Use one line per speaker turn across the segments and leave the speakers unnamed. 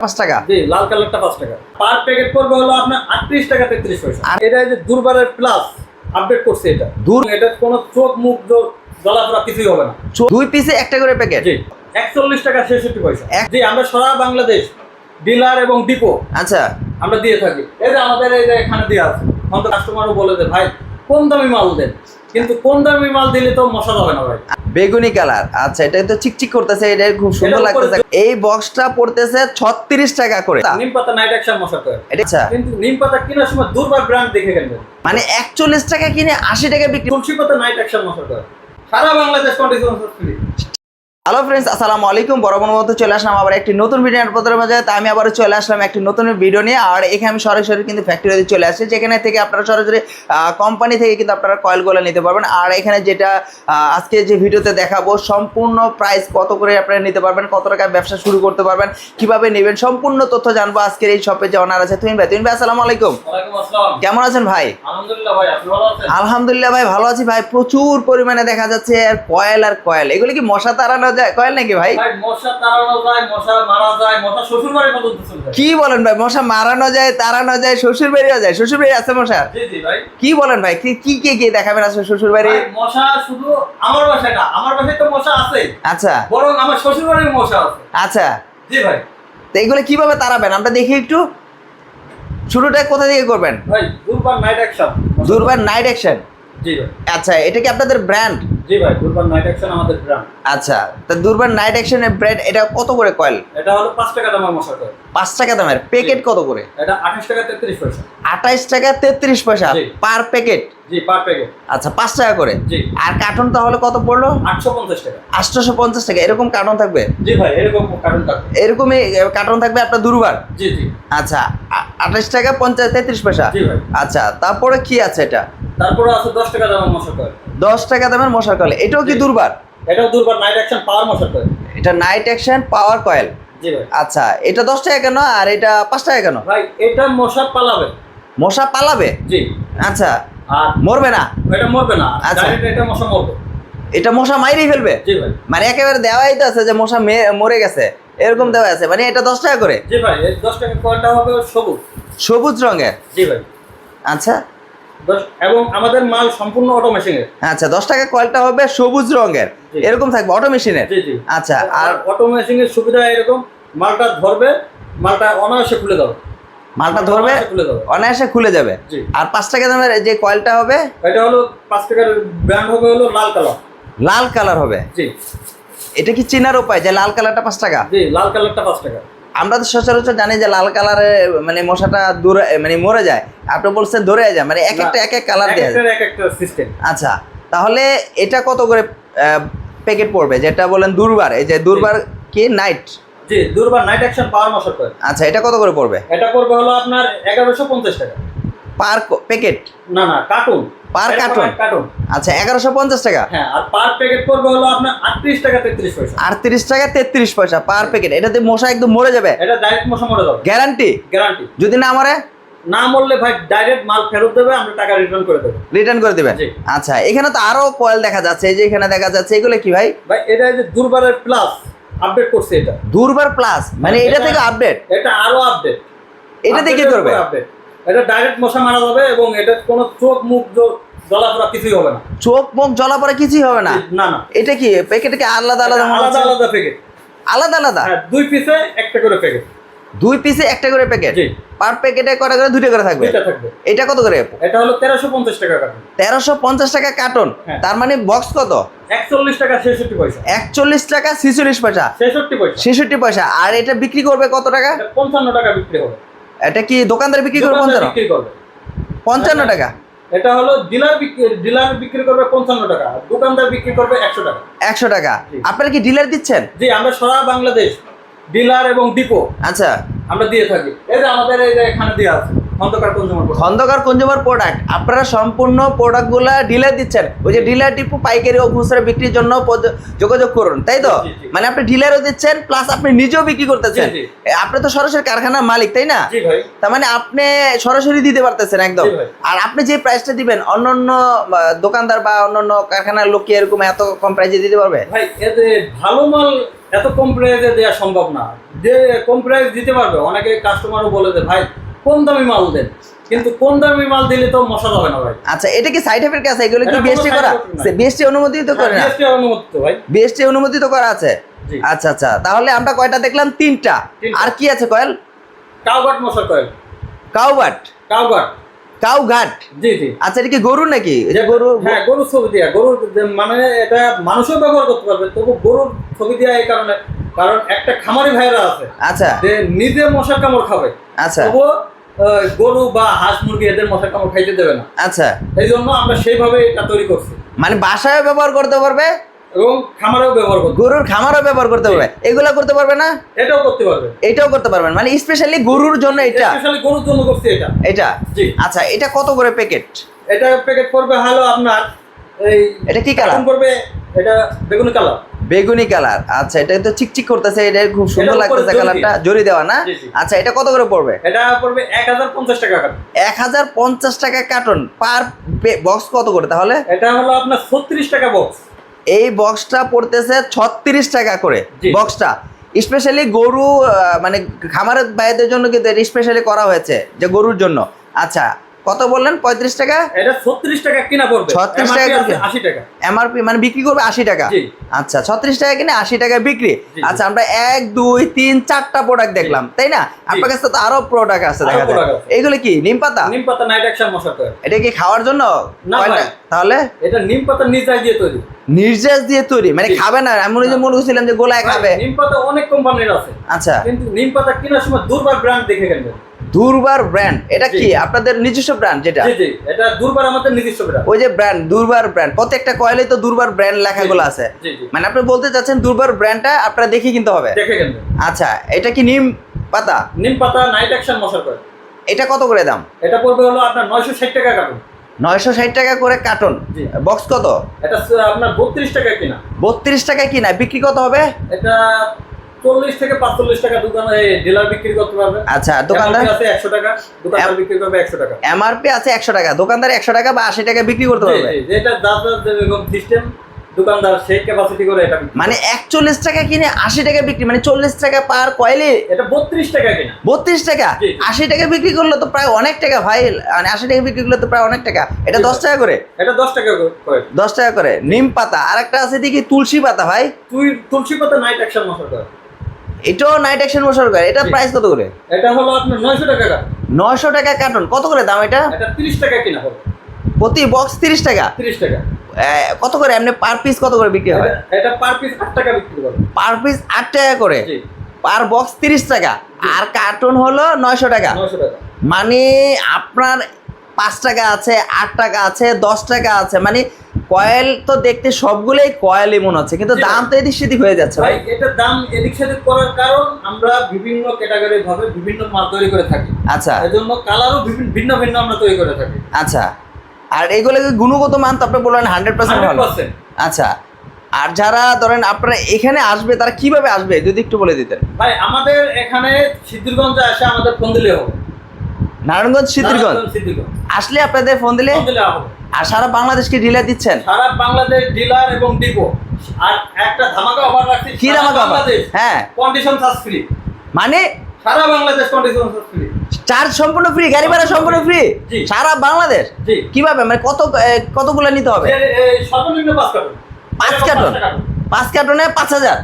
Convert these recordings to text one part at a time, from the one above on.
পাঁচ টাকা।
জি লাল কালারটা পাঁচ টাকা। পার প্যাকেট পড়বে হলো আপনার আটত্রিশ টাকা তেত্রিশ পয়সা। আর এটা যে দুর্বারের প্লাস আপডেট করছে এটা।
দূর-
এটা কোনো চোখ মুখ জলাফরা কিছুই হবে না।
দুই পিসে একটা করে প্যাকেট
জি একচল্লিশ টাকা ছেষট্টি পয়সা। জি আমরা সারা বাংলাদেশ ডিলার এবং ডিপো
আচ্ছা।
আমরা দিয়ে থাকি। এই যে আমাদের এই যে এখানে দিয়ে আছে। আমাদের কাস্টমারও বলে যে ভাই কম দামি মাল দেন? কিন্তু কোন দামি মাল দিলে তো মশা যাবে না ভাই।
বেগুনি কালার। আচ্ছা এটা তো চিকচিক করতেছে এটা খুব সুন্দর লাগতেছে। এই বক্সটা পড়তেছে ছত্রিশ টাকা করে।
নিম পাতা নাইট অ্যাকশন মশা করে।
এটা আচ্ছা।
কিন্তু নিম পাতা কেনার সময় দুর্বার ব্র্যান্ড দেখে কিনবেন
মানে একচল্লিশ টাকা কিনে আশি টাকা বিক্রি
তুলসী পাতা নাইট অ্যাকশন মশা করে। সারা Bangladesh condition free
hello friends আসসালামু আলাইকুম। বরাবর মতো চলে আসলাম আবার একটি নতুন ভিডিও আপনাদের মাঝে। তা আমি আবার চলে আসলাম একটি নতুন ভিডিও নিয়ে। আর এখানে আমি সরাসরি কিন্তু ফ্যাক্টরিতে চলে আসছি যেখানে থেকে আপনারা সরাসরি কোম্পানি থেকে কিন্তু আপনারা কয়েলগুলো নিতে পারবেন। আর এখানে যেটা আজকে যে ভিডিওতে দেখাবো সম্পূর্ণ প্রাইস কত করে আপনারা নিতে পারবেন কত টাকা ব্যবসা শুরু করতে পারবেন কীভাবে নেবেন সম্পূর্ণ তথ্য জানব আজকের এই শপে যে অনার আছে। তুমি ভাই তুমি ভাই আসসালামু আলাইকুম। কেমন আছেন ভাই?
আলহামদুলিল্লাহ ভাই ভালো আছেন?
আলহামদুলিল্লাহ ভাই ভালো আছি ভাই। প্রচুর পরিমাণে দেখা যাচ্ছে আর কয়েল আর কয়েল এগুলো কি মশা তাড়ানো কয়েল নাকি ভাই? কি বলেন ভাই মশা মারানো যায় তাড়ানো যায় শ্বশুর বাড়িও যায় শ্বশুর বাড়ি আছে মশা? কি বলেন ভাই কি কি কি কি দেখাবেন আসলে শ্বশুর বাড়ি
মশা শুধু আমার বাসায় না আমার বাসায় তো মশা আছে
আচ্ছা।
বরং আমার শ্বশুর বাড়ির মশা আছে।
আচ্ছা।
জি ভাই।
তো এগুলো কীভাবে তাড়াবেন? আমরা দেখি একটু। শুরুটা কোথা থেকে করবেন?
ভাই Durbar night action
Durbar night action
জি ভাই।
আচ্ছা এটা কি আপনাদের ব্র্যান্ড
জি ভাই দুর্বার নাইট অ্যাকশন আমাদের ব্র্যান্ড
আচ্ছা তা দুর্বার নাইট অ্যাকশনের ব্র্যান্ড এটা কত করে কয়েল
এটা হলো পাঁচ টাকা দামের
টাকা দামের। প্যাকেট কত করে?
এটা আঠাশ টাকা তেত্রিশ পয়সা।
আঠাইশ টাকা তেত্রিশ পয়সা পার প্যাকেট
জি পার প্যাকেট
আচ্ছা পাঁচ টাকা করে।
জি।
আর কার্টন তাহলে কত পড়ল?
আটশো পঞ্চাশ টাকা।
আটশোশো পঞ্চাশ টাকা। এরকম কার্টন থাকবে?
জি ভাই এরকম কারণ থাকবে।
এরকমই কার্টন থাকবে আপনার দুর্বার?
জি জি।
আচ্ছা আঠাশ টাকা পঞ্চাশ তেত্রিশ পয়সা?
জি ভাই।
আচ্ছা তারপরে কি আছে এটা?
তারপরে আছে দশ টাকা দামের মশা করে
দশ টাকা দামের মশার কয়েল। এটাও কি। দুর্বার?
এটাও দুর্বার নাইট অ্যাকশন পাওয়ার মশা করে
এটা নাইট অ্যাকশন পাওয়ার কয়েল। আচ্ছা এটা দশ টাকা কেন আর এটা পাঁচ টাকা কেন?
ভাই এটা মশা পালাবে।
মশা পালাবে?
জি।
আচ্ছা
আর
মরবে না?
এটা মরবে না।
আচ্ছা।
এটা মশা মরবে।
এটা মশা মাইরেই ফেলবে?
জি ভাই।
মানে একেবারে দেওয়াই তো আছে যে মশা মরে গেছে। এরকম দেওয়া আছে। মানে এটা দশ টাকা করে?
জি ভাই দশ টাকা কয়েলটা হবে সবুজ।
সবুজ রঙের?
জি ভাই।
আচ্ছা
এবং আমাদের মাল সম্পূর্ণ অটোমেশনের
আচ্ছা দশ টাকা কয়েলটা হবে সবুজ রঙের। এরকম থাকবে অটো মেশিনের
জি জি।
আচ্ছা আর
আর অটোমেশনের সুবিধা এরকম মালটা ধরবে মালটা অনায়াসে খুলে দাও।
মালটা ধরবে অনায়াসে খুলে যাবে। আর পাঁচ টাকা দামের যে কয়েলটা হবে?
এটা হলো পাঁচ টাকার ব্র্যান্ড হবে হলো লাল কালার
লাল কালার হবে।
জি।
এটা কি চেনার উপায় যে লাল কালারটা পাঁচ টাকা?
জি লাল কালারটা পাঁচ টাকা।
আমরা তো সচরাচর জানি যে লাল কালারে মানে মশাটা দূরে মানে মরে যায়। আপনি বলছেন ধরে যায় মানে এক একটা এক এক কালার দেয়
এক একটা সিস্টেম
আচ্ছা তাহলে এটা কত করে প্যাকেট পড়বে? যেটা বলেন দুর্বার এই যে দুর্বার কি নাইট
জি দুর্বার নাইট অ্যাকশন পাওয়ার মশার
আচ্ছা এটা কত করে পড়বে?
এটা পড়বে হলো আপনার এগারোশো পঞ্চাশ টাকা।
Per packet?
না না কার্টুন।
Per carton?
কার্টুন?
আচ্ছা এগারোশো পঞ্চাশ টাকা?
হ্যাঁ আর পার প্যাকেট করবে হলো আপনার আটত্রিশ টাকা তেত্রিশ পয়সা।
আটত্রিশ টাকা তেত্রিশ পয়সা পার প্যাকেট। এটাতে মশা একদম মরে যাবে।
এটা ডাইরেক্ট মশা মরে যাবে।
গ্যারান্টি?
গ্যারান্টি।
যদি না মরে?
না মরলে ভাই ডাইরেক্ট মাল ফেরত দেবে আমরা টাকা রিটার্ন করে দেবো।
রিটার্ন করে দিবেন। আচ্ছা এখানে তো আরও কয়েল দেখা যাচ্ছে এই যে এখানে দেখা যাচ্ছে এগুলো কি ভাই?
ভাই এটা যে দুর্বারের প্লাস আপডেট করছে এটা।
দুর্বার প্লাস মানে এটা
এটা-
থেকে আপডেট
এটা আরও আপডেট
এটাতে কি করবে?
আপডেট এটা ডাইরেক্ট মশা মারা যাবে এবং এটা কোনো চোখ মুখ জলাফরা কিছুই হবে না।
চোখ মুখ জ্বলা পরে কিছুই হবে না?
না না।
এটা কি প্যাকেটে কি আলাদা আলাদা
আলাদা আলাদা প্যাকেট
আলাদা আলাদা?
হ্যাঁ দুই পিসে একটা করে প্যাকেট
দুই পিসে একটা করে প্যাকেট পার প্যাকেটে কটা করে? দুইটা করে থাকবে? এটা কত করে?
এটা হলো তেরোশো পঞ্চাশ টাকা কার্টুন
তেরোশো পঞ্চাশ টাকা কার্টন
হ্যাঁ।
তার মানে বক্স কত?
একচল্লিশ টাকা ছেষট্টি পয়সা।
একচল্লিশ টাকা ছিচল্লিশ পয়সা।
ছেষট্টি পয়সা।
ছেষট্টি পয়সা। আর এটা বিক্রি করবে কত টাকা?
পঞ্চান্ন টাকা বিক্রি হবে।
এটা কি দোকানদার বিক্রি করবে পঞ্চান্ন?
বিক্রি করবে।
পঞ্চান্ন টাকা?
এটা হলো ডিলার বিক্রি ডিলার বিক্রি করবে পঞ্চান্ন টাকা দোকানদার বিক্রি করবে একশো টাকা।
একশো টাকা। আপনারা কি ডিলার দিচ্ছেন?
জি আমরা সারা বাংলাদেশ ডিলার এবং ডিপো
আচ্ছা।
আমরা দিয়ে থাকি। এই যে আমাদের এই যে এখানে দিয়ে আছে। খন্দকার কনজিউমার
কনজিউমার প্রোডাক্ট আপনারা সম্পূর্ণ প্রোডাক্টগুলো ডিলার দিচ্ছেন। ওই যে ডিলার টিপু পাইকারি ও খুচরা বিক্রির জন্য যোগাযোগ করুন তাই তো। মানে আপনি ডিলারও দিচ্ছেন প্লাস আপনি নিজেও বিক্রি করতেছেন। আপনি তো সরাসরি কারখানার মালিক তাই না? তার মানে আপনি সরাসরি দিতে পারতেছেন একদম। আর আপনি যে প্রাইসটা দিবেন অন্য অন্য দোকানদার বা অন্য অন্য কারখানার লোক কি এরকম এত কম প্রাইসে দিতে পারবে?
ভাই এতে ভালো মাল এত কম প্রাইসে দেওয়া সম্ভব না। যে কম প্রাইস দিতে পারবে অনেকে কাস্টমারও বলে যে ভাই কম দামি মাল দেন? কিন্তু কোন দামি মাল দিলে তো মশা যাবে না ভাই।
আচ্ছা এটা কি সাইড এফেক্ট আছে? এগুলো কি বিএসটি করা। বিএসটি অনুমোদিত করে না?
GST অনুমোদিত ভাই।
বিএসটি অনুমোদিত করা আছে। আচ্ছা আচ্ছা তাহলে আমরা কয়টা দেখলাম? তিনটা। আর কি আছে কয়েল?
কাউঘাট মশার কয়েল।
কাউবাট
কাউঘাট।
কাউঘাট।
জি জি।
আচ্ছা এটা কি গরু নাকি? গরু
হ্যাঁ গরুর ছবি দিয়া। গরুর মানে এটা মানুষও ব্যবহার করতে পারবে তবু গরুর ছবি দেওয়া এই কারণে কারণ একটা খামারি ভাইরা আছে
আচ্ছা।
যে নিজে মশার কামড় খাবে।
আচ্ছা।
তবুও গরু বা হাঁস মুরগি এদের মশার কামড় খাইতে দেবে না।
আচ্ছা।
এই জন্য আমরা সেইভাবে এটা তৈরি করছি।
মানে বাসায় ব্যবহার করতে পারবে?
এবং খামারেও ব্যবহার করতে
গরুর খামারও ব্যবহার করতে পারবে। এগুলা করতে পারবে না?
এটাও করতে পারবে।
এটাও করতে পারবেন মানে স্পেশালি গরুর জন্য এটা।
স্পেশালি গরুর জন্য করছি এটা।
এটা?
জি।
আচ্ছা এটা কত করে প্যাকেট
এটা প্যাকেট পড়বে হলো আপনার এই
এটা কি কালার
পড়বে এটা বেগুনি কালার
বেগুনি কালার। আচ্ছা এটা তো চিকচিক করতেছে এটা খুব সুন্দর লাগতেছে কালারটা। জরি দেওয়া না। আচ্ছা এটা কত করে পড়বে?
এটা পড়বে এক হাজার পঞ্চাশ টাকা কাটা
এক হাজার পঞ্চাশ টাকা কার্টন। পার বক্স কত করে তাহলে?
এটা হলো আপনার ছত্রিশ টাকা বক্স।
এই বক্সটা পড়তেছে ছত্রিশ টাকা করে। বক্সটা। স্পেশালি গরু মানে খামারের বাইরের জন্য কিন্তু স্পেশালি করা হয়েছে যে গরুর জন্য। আচ্ছা কত বললেন? পঁয়ত্রিশ টাকা?
এটা ছত্রিশ টাকা কিনা পড়বে?
36 টাকা?
আশি টাকা।
এমআরপি মানে বিক্রি করবে আশি টাকা? আচ্ছা ছত্রিশ টাকা কিনে আশি টাকা বিক্রি। আচ্ছা আমরা এক দুই তিন চারটা প্রোডাক্ট দেখলাম তাই না? আপনার কাছে তো আরও প্রোডাক্ট আছে দেখা যায়। এইগুলো কি নিম পাতা?
নিম পাতা নাইট অ্যাকশন মশা
এটা কি খাওয়ার জন্য?
না
তাহলে?
এটা নিম পাতা নিচে দিয়ে তৈরি।
নির্যাস দিয়ে তৈরি মানে খাবে না এমন যে মনে করছিলাম যে গোলায় খাবে।
নিম পাতা অনেক কোম্পানির আছে।
আচ্ছা।
কিন্তু নিম পাতা কেনার সময় দুর্বার ব্র্যান্ড দেখে কেনবেন
দুর্বার ব্র্যান্ড এটা কি? আপনাদের নিজস্ব ব্র্যান্ড যেটা?
এটা দুর্বার আমাদের নিজস্ব ব্র্যান্ড
ওই যে ব্র্যান্ড দুর্বার ব্র্যান্ড প্রত্যেকটা কয়েলে তো দুর্বার ব্র্যান্ড লেখাগুলো আছে। মানে আপনি বলতে চাচ্ছেন দুর্বার ব্র্যান্ডটা আপনারা দেখে কিনতে হবে?
দেখে
আচ্ছা এটা কি নিম পাতা?
নিম পাতা নাইট অ্যাকশন মশা করে।
এটা কত করে দাম?
এটা পড়বে হলো আপনার নয়শো ষাট টাকা কাটুন
নয়শো ষাট টাকা করে কার্টন বক্স কত?
এটা আপনার বত্রিশ টাকা কিনা।
বত্রিশ টাকা কিনা বিক্রি কত হবে?
এটা চল্লিশ থেকে পাঁচচল্লিশ টাকা দোকানে ডিলার বিক্রি করতে পারবে।
আচ্ছা দোকানদার
আছে একশো টাকা দোকানদার বিক্রি করবে একশো টাকা।
এমআরপি আছে একশো টাকা দোকানদার একশো টাকা বা আশি টাকা বিক্রি করতে পারবে।
সিস্টেম দোকানদার সেই ক্যাপাসিটি করে এটা
মানে একচল্লিশ টাকা কিনে আশি টাকা বিক্রি মানে চল্লিশ টাকা পার কয়েলে
এটা বত্রিশ টাকা কিনা।
বত্রিশ টাকা? আশি টাকা বিক্রি করলে তো প্রায় অনেক টাকা ভাই মানে আশি টাকা বিক্রি করলে তো প্রায় অনেক টাকা। এটা দশ টাকা করে?
এটা দশ টাকা করে।
দশ টাকা করে। নিম পাতা আর একটা আছে দেখি তুলসী পাতা ভাই।
তুই তুলসী পাতা নাইট অ্যাকশন মশা করে
এটাও নাইট অ্যাকশন মশার করে এটা প্রাইস কত করে?
এটা হলো আপনার নয়শো টাকা কাটা।
নয়শো টাকা কার্টন কত করে দাম এটা?
এটা তিরিশ টাকা কিনা হবে।
প্রতি বক্স তিরিশ টাকা?
তিরিশ টাকা।
কত করে? এমনি পার পিস কত করে বিক্রি হয়?
এটা- পার পিস আট টাকা বিক্রি করবে
পার পিস আট টাকা করে? পার বক্স তিরিশ টাকা। আর কার্টন হলো নয়শো টাকা।
নয়শো টাকা।
মানে আপনার পাঁচ টাকা আছে আট টাকা আছে দশ টাকা আছে। মানে কয়েল তো দেখতে সবগুলোই কয়েল এমন আছে কিন্তু দাম তো এদিক সেদিক হয়ে যাচ্ছে
ভাই। এটার দাম এদিক সেদিক করার কারণ আমরা বিভিন্ন ক্যাটাগরি ভাবে বিভিন্ন মাল তৈরি করে থাকি।
আচ্ছা।
এজন্য কালারও বিভিন্ন ভিন্ন ভিন্ন আমরা তৈরি করে থাকি।
আচ্ছা। আর এগুলো গুণগত মান তো আপনি বললেন হান্ড্রেড পার্সেন্ট ভালো। আচ্ছা। আর যারা ধরেন আপনারা এখানে আসবে তারা কীভাবে আসবে যদি একটু বলে দিতেন?
ভাই আমাদের এখানে সিদ্ধিরগঞ্জে আসে আমাদের ফোন দিলে হবে।
নারায়ণগঞ্জ, সিদ্ধিরগঞ্জ? আসলে আপনাদের ফোন দিলে
ফোন দিলে হবে।
আর সারা বাংলাদেশকে ডিলার দিচ্ছেন?
সারা বাংলাদেশ ডিলার এবং ডিপো আর একটা ধামাকা অফার রাখছি
কি ধামাকা?
বাংলাদেশ।
হ্যাঁ।
কন্ডিশন চার্জ ফ্রি
মানে?
সারা Bangladesh condition charge free
charge সম্পূর্ণ ফ্রি গাড়ি ভাড়া সম্পূর্ণ ফ্রি সারা বাংলাদেশ? কীভাবে? মানে কত কতগুলো নিতে হবে?
সর্বনিম্ন পাঁচ কার্টন
পাঁচ কার্টন। পাঁচ কার্টনে পাঁচ হাজার?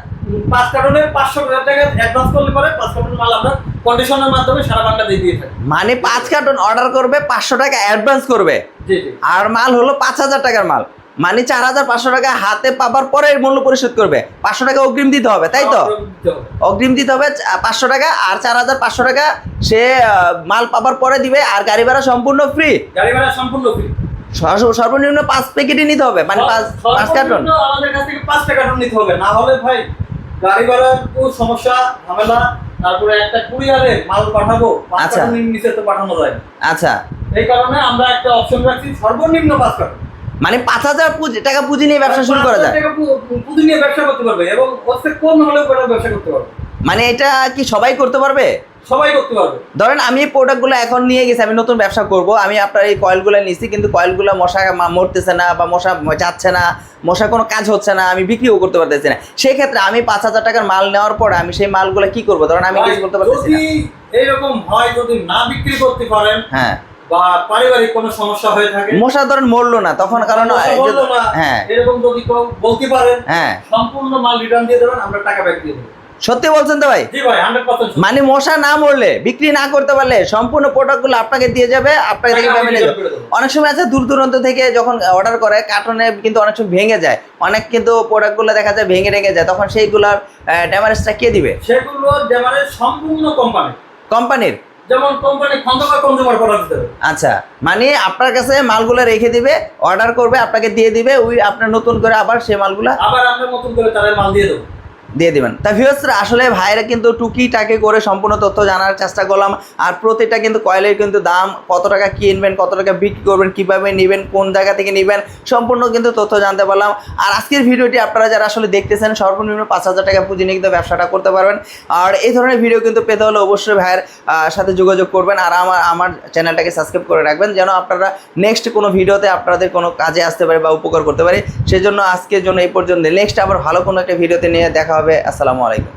পাঁচ কার্টনে পাঁচশো টাকা অ্যাডভান্স করলে পরে পাঁচ কার্টন মাল আমরা কন্ডিশনের মাধ্যমে সারা বাংলাদেশ দিয়ে থাকি।
মানে পাঁচ কার্টন অর্ডার করবে পাঁচশো টাকা অ্যাডভান্স করবে। আর মাল হলো পাঁচ হাজার টাকার মাল। মানে চার হাজার পাঁচশো টাকা হাতে পাবার পরে মূল্য পরিশোধ করবে। পাঁচশো টাকা অগ্রিম দিতে হবে তাই তো? অগ্রিম দিতে হবে। পাঁচশো টাকা আর চার হাজার পাঁচশো টাকা সে মাল পাবার পরে দিবে আর গাড়ি ভাড়া সম্পূর্ণ ফ্রি
গাড়ি ভাড়া সম্পূর্ণ ফ্রি
সর্বনিম্ন পাঁচ প্যাকেটই নিতে হবে মানে পাঁচ পাঁচ কার্টন
আমাদের কাছ থেকে পাঁচটা কার্টন নিতে হবে। না হলে ভাই গাড়ি ভাড়ার সমস্যা ঝামেলা তারপরে একটা কুরিয়ারে মাল পাঠাবো
আচ্ছা।
নিচে তো পাঠানো যায়
আচ্ছা।
এই কারণে আমরা একটা অপশন রাখছি সর্বনিম্ন পাঁচ
মানে পাঁচ হাজার টাকা পুঁজি নিয়ে ব্যবসা শুরু করা যায়?
পুঁজি নিয়ে ব্যবসা করতে পারবে এবং কম হলেও ব্যবসা করতে পারবে।
মানে এটা কি সবাই করতে পারবে?
সবাই করতে পারবে।
ধরেন আমি এই প্রোডাক্টগুলো এখন নিয়ে গেছি আমি নতুন ব্যবসা করব আমি আপনার এই কয়েলগুলো নিচ্ছি কিন্তু কয়েলগুলো মশা মরতেছে না বা মশা যাচ্ছে না মশা কোনো কাজ হচ্ছে না আমি বিক্রিও করতে পারতেছি না। সেই ক্ষেত্রে আমি পাঁচ হাজার টাকার মাল নেওয়ার পর আমি সেই মালগুলো কি করব? ধরেন আমি কিছু করতে পারতেছি না।
এইরকম হয় যদি না বিক্রি করতে পারেন
হ্যাঁ।
বা পারিবারিক কোনো সমস্যা হয়ে থাকে
মশা ধরেন মরলো না তখন কারণ হ্যাঁ।
এরকম যদি বলতে পারেন
হ্যাঁ।
সম্পূর্ণ মাল রিটার্ন দিয়ে দেবেন আমরা টাকা ব্যাক দিয়ে দেবো।
সত্যি বলছেন তো ভাই? মানে মশা না মরলে বিক্রি না করতে পারলে সম্পূর্ণ প্রোডাক্টগুলো আপনাকে দিয়ে যাবে আপনাকে থেকে পেমেন্ট অনেক সময় আছে দূর দূরান্ত থেকে যখন অর্ডার করে কার্টনে কিন্তু অনেক সময় ভেঙে যায়। অনেক কিন্তু প্রোডাক্টগুলো দেখা যায় ভেঙে ভেঙে যায় তখন সেইগুলোর ড্যামারেজটা কে দিবে?
সেগুলো যেমন সম্পূর্ণ কোম্পানি
কোম্পানির?
যেমন কোম্পানি খন্দকার কনজিউমার প্রোডাক্ট দেবে
আচ্ছা মানে আপনার কাছে মালগুলো রেখে দিবে অর্ডার করবে আপনাকে দিয়ে দিবে ওই আপনার নতুন করে আবার সেই মালগুলা
আবার আপনার মতন করে তারা মাল দিয়ে দেবো।
দিয়ে দেবেন। তা ভিউয়ার্সরা আসলে ভাইরা কিন্তু টুকিটাকি করে সম্পূর্ণ তথ্য জানার চেষ্টা করলাম। আর প্রতিটা কিন্তু কয়েলের কিন্তু দাম, কত টাকা কিনবেন, কত টাকা বিক্রি করবেন, কীভাবে নেবেন, কোন জায়গা থেকে নেবেন, সম্পূর্ণ কিন্তু তথ্য জানতে পারলাম। আর আজকের ভিডিওটি আপনারা যারা আসলে দেখতেছেন, সর্বনিম্ন পাঁচ হাজার টাকা পুঁজি নিয়ে কিন্তু ব্যবসাটা করতে পারবেন। আর এই ধরনের ভিডিও কিন্তু পেতে হলে অবশ্যই ভাইয়ের সাথে যোগাযোগ করবেন। আর আমার আমার চ্যানেলটাকে সাবস্ক্রাইব করে রাখবেন, যেন আপনারা নেক্সট কোনো ভিডিওতে আপনাদের কোনো কাজে আসতে পারে বা উপকার করতে পারে। সেজন্য আজকের জন্য এই পর্যন্ত নেক্সট আবার ভালো কোনো একটা ভিডিওতে নিয়ে দেখা হবে আসসালামু আলাইকুম।